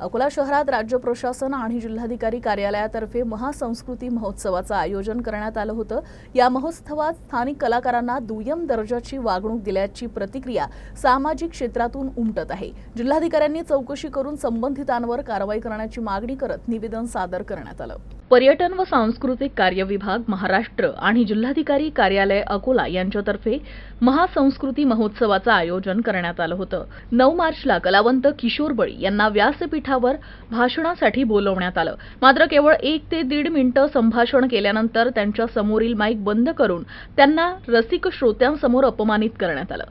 अकोला शहरात राज्य प्रशासन आणि जिल्हाधिकारी कार्यालयातर्फे महासंस्कृती महोत्सवाचं आयोजन करण्यात आलं होतं. या महोत्सवात स्थानिक कलाकारांना दुय्यम दर्जाची वागणूक दिल्याची प्रतिक्रिया सामाजिक क्षेत्रातून उमटत आहे. जिल्हाधिकाऱ्यांनी चौकशी करून संबंधितांवर कारवाई करण्याची मागणी करत निवेदन सादर करण्यात आलं. पर्यटन व सांस्कृतिक कार्य विभाग महाराष्ट्र आणि जिल्हाधिकारी कार्यालय अकोला यांच्यातर्फे महासंस्कृती महोत्सवाचं आयोजन करण्यात आलं होतं. नऊ मार्चला कलावंत किशोर बळी यांना व्यासपीठावर भाषणासाठी बोलवण्यात आलं. मात्र केवळ एक ते दीड मिनिटं संभाषण केल्यानंतर त्यांच्या समोरील माईक बंद करून त्यांना रसिक श्रोत्यांसमोर अपमानित करण्यात आलं.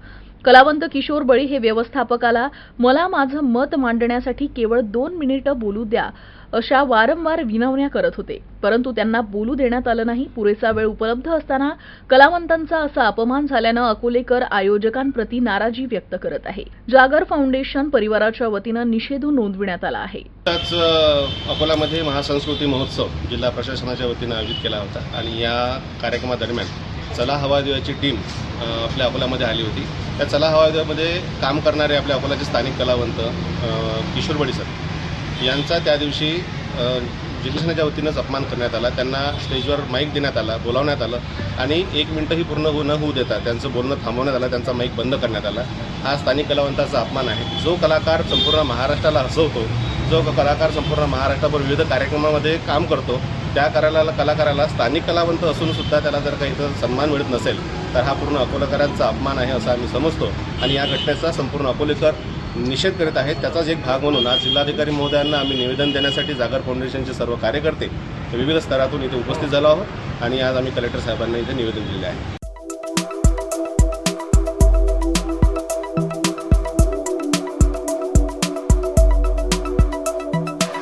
कलावंत किशोर बळी हे व्यवस्थापकाला मला माझं मत मांडण्यासाठी केवळ दोन मिनिटं बोलू द्या अशा वारंवार विनवण्या करत होते. परंतु त्यांना बोलू देण्यात आलं नाही. पुरेसा वेळ उपलब्ध असताना कलावंतांचा असा अपमान झाल्यानं अकोलेकर आयोजकांप्रती नाराजी व्यक्त करत आहे. जागर फाउंडेशन परिवाराच्या वतीनं निषेध नोंदविण्यात आला आहे. आताच अकोलामध्ये महासंस्कृती महोत्सव जिल्हा प्रशासनाच्या वतीनं आयोजित केला होता आणि या कार्यक्रमादरम्यान चला हवा देवाची टीम आपल्या अकोल्यामध्ये आली होती. त्या चला हवा देवामध्ये काम करणारे आपल्या अकोल्याचे स्थानिक कलावंत किशोर बडी सर यांचा त्या दिवशी अ, वतीनंच अपमान करण्यात आला. त्यांना स्टेजवर माईक देण्यात आला बोलावण्यात आलं आणि एक मिनटंही पूर्ण हो न होऊ देता त्यांचं बोलणं थांबवण्यात आलं त्यांचा माईक बंद करण्यात आला. हा स्थानिक कलावंताचा अपमान आहे. जो कलाकार संपूर्ण महाराष्ट्राला हसवतो जो कलाकार संपूर्ण महाराष्ट्रभर विविध कार्यक्रमामध्ये काम करतो त्या कराला कलाकाराला स्थानिक कलावंत असून सुद्धा त्याला जर काही इथं सन्मान मिळत नसेल तर हा पूर्ण अकोलेकरांचा अपमान आहे असं आम्ही समजतो. आणि या घटनेचा संपूर्ण अकोलेकर निषेध करीत आहेत. त्याचाच एक भाग म्हणून आज जिल्हाधिकारी महोदयांना आम्ही निवेदन देण्यासाठी जागर फाउंडेशनचे सर्व कार्यकर्ते विविध स्तरातून इथे उपस्थित झालो आहोत. आणि आज आम्ही कलेक्टर साहेबांना इथे निवेदन दिलेले आहे.